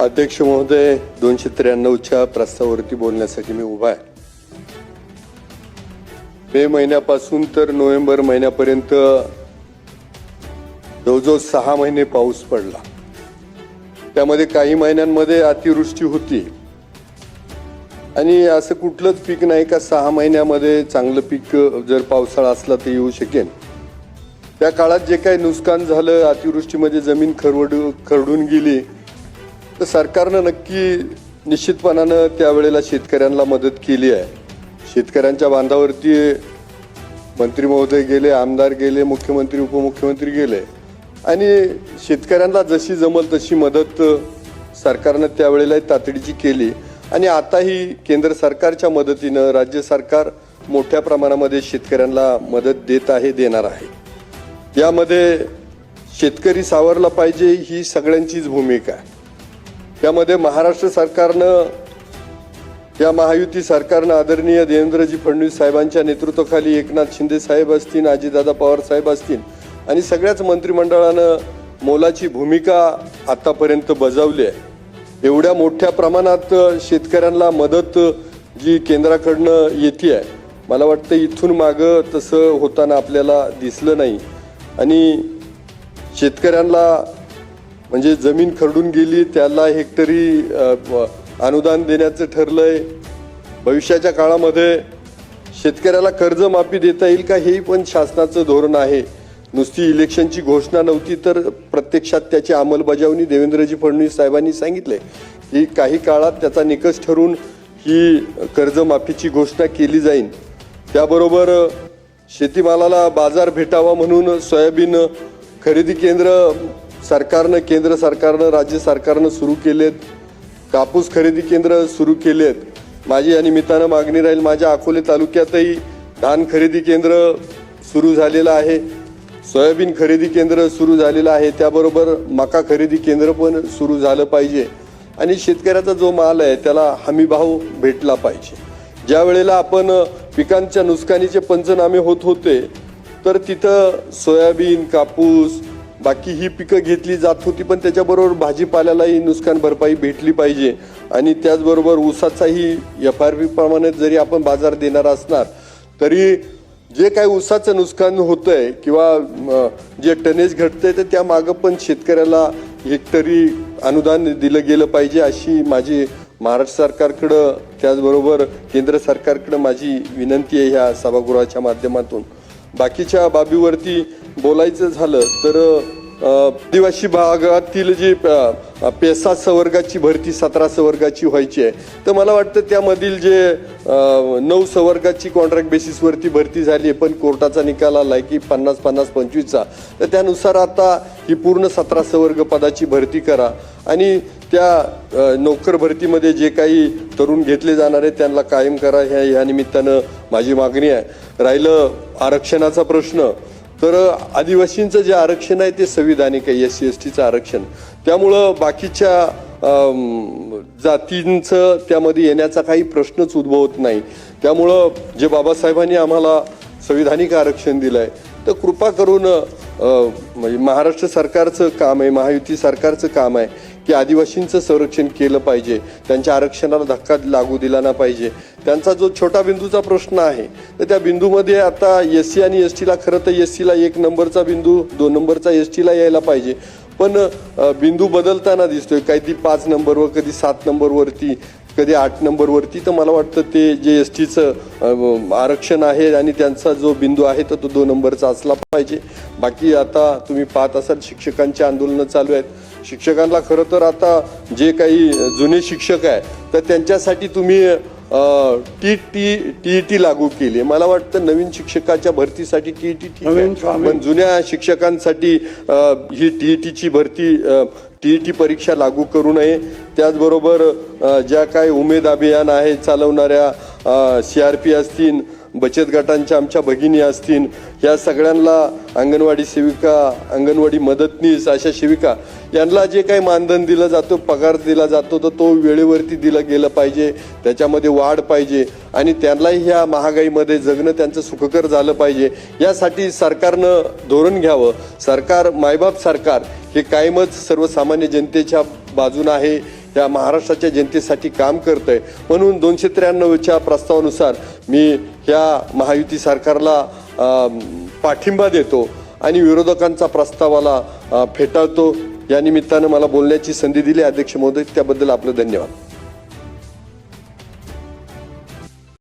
अध्यक्ष महोदय दोनशे त्र्याण्णवच्या प्रस्तावावरती बोलण्यासाठी मी उभा आहे. मे महिन्यापासून तर नोव्हेंबर महिन्यापर्यंत जवळजवळ सहा महिने पाऊस पडला. त्यामध्ये काही महिन्यांमध्ये अतिवृष्टी होती. आणि असं कुठलंच पीक नाही का सहा महिन्यामध्ये चांगलं पीक जर पावसाळा असला तर येऊ शकेल त्या काळात जे काही नुकसान झालं अतिवृष्टीमध्ये जमीन खरवड खरडून गेली तर सरकारनं नक्की निश्चितपणानं त्यावेळेला शेतकऱ्यांना मदत केली आहे. शेतकऱ्यांच्या बांधावरती मंत्री महोदय गेले आमदार गेले मुख्यमंत्री उपमुख्यमंत्री गेले. आणि शेतकऱ्यांना जशी जमल तशी मदत सरकारनं त्यावेळेला तातडीची केली. आणि आताही केंद्र सरकारच्या मदतीनं राज्य सरकार मोठ्या प्रमाणामध्ये शेतकऱ्यांना मदत देत आहे देणार आहे. यामध्ये शेतकरी सावरला पाहिजे ही सगळ्यांचीच भूमिका आहे. त्यामध्ये महाराष्ट्र सरकारनं या महायुती सरकारनं आदरणीय देवेंद्रजी फडणवीस साहेबांच्या नेतृत्वाखाली एकनाथ शिंदे साहेब असतील अजितदादा पवार साहेब असतील आणि सगळ्याच मंत्रिमंडळानं मोलाची भूमिका आतापर्यंत बजावली आहे. एवढ्या मोठ्या प्रमाणात शेतकऱ्यांना मदत जी केंद्राकडनं येते आहे मला वाटतं इथून मागं तसं होताना आपल्याला दिसलं नाही. आणि शेतकऱ्यांना म्हणजे जमीन खरडून गेली त्याला हेक्टरी अनुदान देण्याचं ठरलं आहे भविष्याच्या काळामध्ये शेतकऱ्याला कर्जमाफी देता येईल का हेही पण शासनाचं धोरण आहे. नुसती इलेक्शनची घोषणा नव्हती तर प्रत्यक्षात त्याची अंमलबजावणी देवेंद्रजी फडणवीस साहेबांनी सांगितले की काही काळात त्याचा निकष ठरून ही कर्जमाफीची घोषणा केली जाईल. त्याबरोबर शेतीमालाला बाजार भेटावा म्हणून सोयाबीन खरेदी केंद्र सरकारनं केंद्र सरकारनं राज्य सरकारनं सुरू केलेत. कापूस खरेदी केंद्र सुरू केलेत. माझी या निमित्तानं मागणी राहील माझ्या अकोले तालुक्यातही धान खरेदी केंद्र सुरू झालेलं आहे. सोयाबीन खरेदी केंद्र सुरू झालेलं आहे. त्याबरोबर मका खरेदी केंद्र पण सुरू झालं पाहिजे. आणि शेतकऱ्याचा जो माल आहे त्याला हमीभाव भेटला पाहिजे. ज्या वेळेला आपण पिकांच्या नुकसानीचे पंचनामे होत होते तर तिथं सोयाबीन कापूस बाकी ही पिकं घेतली जात होती पण त्याच्याबरोबर भाजीपाल्यालाही नुकसान भरपाई भेटली पाहिजे. आणि त्याचबरोबर ऊसाचाही एफ आर पी प्रमाणे जरी आपण बाजार देणार असणार तरी जे काही ऊसाचं नुकसान होतं आहे किंवा जे टनेज घटतंय तर त्या मागं पण शेतकऱ्याला हेक्टरी अनुदान दिलं गेलं पाहिजे अशी माझी महाराष्ट्र सरकारकडं त्याचबरोबर केंद्र सरकारकडं माझी विनंती आहे ह्या सभागृहाच्या माध्यमातून. बाकीच्या बाबीवरती बोलायचं झालं तर आदिवासी भागातील जी पेसा सवर्गाची भरती सतरा सवर्गाची व्हायची आहे तर मला वाटतं त्यामधील जे नऊ संवर्गाची कॉन्ट्रॅक्ट बेसिसवरती भरती झाली आहे पण कोर्टाचा निकाल आहे की पन्नास पन्नास पंचवीसचा तर त्यानुसार आता ही पूर्ण सतरा सवर्ग पदाची भरती करा. आणि त्या नोकर भरतीमध्ये जे काही तरुण घेतले जाणार आहेत त्यांना कायम करा. ह्या ह्या निमित्तानं माझी मागणी आहे. राहिलं आरक्षणाचा प्रश्न. तर आदिवासींचं जे आरक्षण आहे ते संविधानिक आहे एस सी एस टीचं आरक्षण. त्यामुळं बाकीच्या जातींचं त्यामध्ये येण्याचा काही प्रश्नच उद्भवत नाही. त्यामुळं जे बाबासाहेबांनी आम्हाला संविधानिक आरक्षण दिलं आहे तर कृपा करून म्हणजे महाराष्ट्र सरकारचं काम आहे महायुती सरकारचं काम आहे की आदिवासींचं संरक्षण केलं पाहिजे. त्यांच्या आरक्षणाला धक्का लागू दिला ना पाहिजे. त्यांचा जो छोटा बिंदूचा प्रश्न आहे तर त्या बिंदूमध्ये आता एस सी आणि एस टीला खरं तर एस सीला एक नंबरचा बिंदू दोन नंबरचा एस टीला यायला पाहिजे. पण बिंदू बदलताना दिसतोय. कधी पाच नंबरवर कधी सात नंबरवरती कधी आठ नंबरवरती तर मला वाटतं ते जे एस टीचं आरक्षण आहे आणि त्यांचा जो बिंदू आहे तर तो दोन नंबरचा असला पाहिजे. बाकी आता तुम्ही पाहत असाल शिक्षकांची आंदोलनं चालू आहेत. शिक्षकांना खरं तर आता जे काही जुने शिक्षक आहे तर त्यांच्यासाठी तुम्ही टी टी टी टी लागू केली. मला वाटतं नवीन शिक्षकाच्या भरतीसाठी टी टी ठीक. पण जुन्या शिक्षकांसाठी ही टी टीची भरती टी टी परीक्षा लागू करू नये. त्याचबरोबर ज्या काही उमेद अभियान आहे चालवणाऱ्या सी आर पी असतील बचत गटांच्या आमच्या भगिनी असतील या सगळ्यांना अंगणवाडी सेविका अंगणवाडी मदतनीस अशा सेविका यांना जे काही मानधन दिलं जातं पगार दिला जातो तर तो वेळेवरती दिलं गेलं पाहिजे त्याच्यामध्ये वाढ पाहिजे आणि त्यांनाही ह्या महागाईमध्ये जगणं त्यांचं सुखकर झालं पाहिजे. यासाठी सरकारनं धोरण घ्यावं. सरकार मायबाप सरकार हे कायमच सर्वसामान्य जनतेच्या बाजून आहे. या महाराष्ट्राच्या जनतेसाठी काम करत आहे म्हणून दोनशे त्र्याण्णवच्या प्रस्तावानुसार मी ह्या महायुती सरकारला पाठिंबा देतो आणि विरोधकांचा प्रस्तावाला फेटाळतो. या निमित्तानं मला बोलण्याची संधी दिली. अध्यक्ष महोदय त्याबद्दल आपलं धन्यवाद.